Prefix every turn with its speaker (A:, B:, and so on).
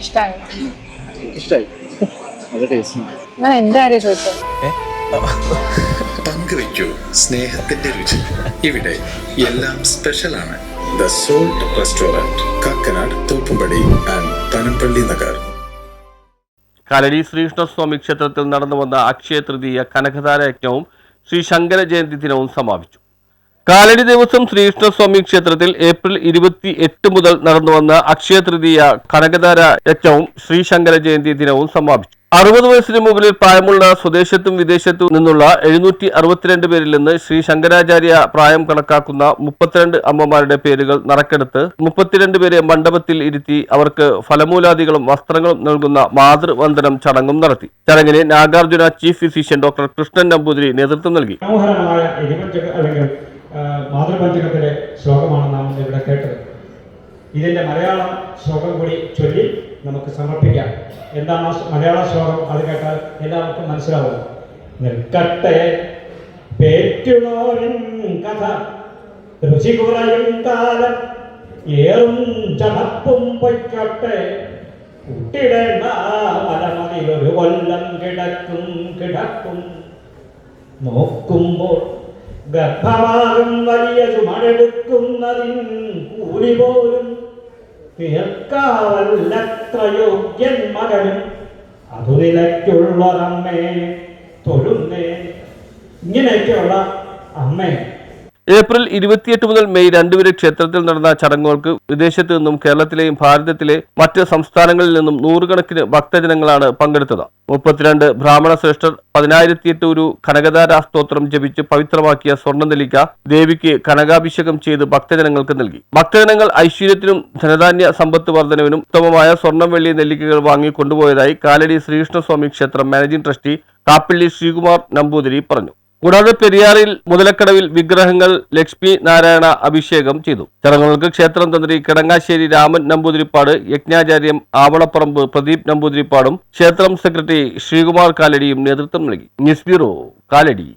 A: ഇഷ്ടമായി
B: ഇഷ്ടമായി നല്ല ടേസ്റ്റ്
A: ഞാൻ എന്റെ കാര്യം ചോദിച്ചത്
C: പങ്കുവയ്ക്കൂ സ്നേഹത്തിന്റെ രുചി. ഇവിടെ എല്ലാം സ്പെഷ്യലാണ് the salt restaurant Kakkanad Thoppumpady and Panampilly Nagar.
D: കലരി Sreekrishnaswamy ക്ഷേത്രത്തിൽ നടന്നു വന്ന അക്ഷയ തൃതീയ കനകധാര യജ്ഞവും ശ്രീ ശങ്കര ജയന്തി ദിനവും സമാപിച്ചു. കാലടി ദിവസം ശ്രീകൃഷ്ണസ്വാമി ക്ഷേത്രത്തിൽ ഏപ്രിൽ ഇരുപത്തി എട്ട് മുതൽ നടന്നു വന്ന അക്ഷയ തൃതീയ കനകധാര യജ്ഞവും ശ്രീശങ്കര ജയന്തി ദിനവും സമാപിച്ചു. അറുപത് വയസ്സിന് മുകളിൽ പ്രായമുള്ള സ്വദേശത്തും വിദേശത്തും നിന്നുള്ള എഴുന്നൂറ്റി അറുപത്തിരണ്ട് പേരിൽ നിന്ന് ശ്രീ ശങ്കരാചാര്യ പ്രായം കണക്കാക്കുന്ന മുപ്പത്തിരണ്ട് അമ്മമാരുടെ പേരുകൾ നറക്കെടുത്ത് മുപ്പത്തിരണ്ട് പേരെ മണ്ഡപത്തിൽ ഇരുത്തി അവർക്ക് ഫലമൂലാദികളും വസ്ത്രങ്ങളും നൽകുന്ന മാതൃവന്ദനം ചടങ്ങും നടത്തി. ചടങ്ങിന് Nagarjuna chief physician doctor Krishnan Namboothiri നേതൃത്വം നൽകി.
E: മാതൃപഞ്ചകത്തിലെ ശ്ലോകമാണ് നാം ഇവിടെ കേട്ടത്. ഇതിന്റെ മലയാളം ശ്ലോകം കൂടി ചൊല്ലി നമുക്ക് സമർപ്പിക്കാം. എന്താണ് മലയാള ശ്ലോകം? അത് കേട്ടാൽ എല്ലാവർക്കും മനസ്സിലാവും. നിൽക്കട്ടെ പേറ്റുനോരിൻ കഥ രുചി കുറയും കാലം ഏറും ചടപ്പും പൊയ്ക്കട്ടെ. കുട്ടിടേണ്ട മലമതിലൊരു കിടക്കും കിടക്കും. നോക്കുമ്പോൾ ഗർഭമാകും വലിയ ചുമടെടുക്കുന്നതിൻ കൂലി പോലും തീർക്കാവല്ലത്ര യോഗ്യൻ മകനും. അതു നിലയ്ക്കുള്ളതമ്മേ തൊഴുന്നേ. ഇങ്ങനെയൊക്കെയുള്ള അമ്മേ.
D: ഏപ്രിൽ ഇരുപത്തിയെട്ട് മുതൽ മെയ് രണ്ട് വരെ ക്ഷേത്രത്തിൽ നടന്ന ചടങ്ങുകൾക്ക് വിദേശത്ത് നിന്നും കേരളത്തിലെയും ഭാരതത്തിലെ മറ്റ് സംസ്ഥാനങ്ങളിൽ നിന്നും നൂറുകണക്കിന് ഭക്തജനങ്ങളാണ് പങ്കെടുത്തത്. മുപ്പത്തിരണ്ട് ബ്രാഹ്മണ ശ്രേഷ്ഠർ പതിനായിരത്തിയെട്ട് ഒരു കനകധാരാ സ്തോത്രം ജപിച്ച് പവിത്രമാക്കിയ സ്വർണനെല്ലിക്ക ദേവിക്ക് കനകാഭിഷേകം ചെയ്ത് ഭക്തജനങ്ങൾക്ക് നൽകി. ഭക്തജനങ്ങൾ ഐശ്വര്യത്തിനും ധനധാന്യ സമ്പത്ത് വർധനവിനും ഉത്തമമായ സ്വർണം വെള്ളി നെല്ലിക്കകൾ വാങ്ങി കൊണ്ടുപോയതായി കാലടി ശ്രീകൃഷ്ണസ്വാമി ക്ഷേത്രം മാനേജിംഗ് ട്രസ്റ്റി കാപ്പിള്ളി ശ്രീകുമാർ നമ്പൂതിരി പറഞ്ഞു. കൂടാതെ പെരിയാറിൽ മുതലക്കടവിൽ വിഗ്രഹങ്ങൾ ലക്ഷ്മി നാരായണ അഭിഷേകം ചെയ്തു. ചടങ്ങുകൾക്ക് ക്ഷേത്രം തന്ത്രി കിടങ്ങാശ്ശേരി രാമൻ നമ്പൂതിരിപ്പാട് യജ്ഞാചാര്യം ആവളപ്പറമ്പ് പ്രദീപ് നമ്പൂതിരിപ്പാടും ക്ഷേത്രം സെക്രട്ടറി ശ്രീകുമാർ കാലടിയും നേതൃത്വം നൽകി. News bureau Kalady.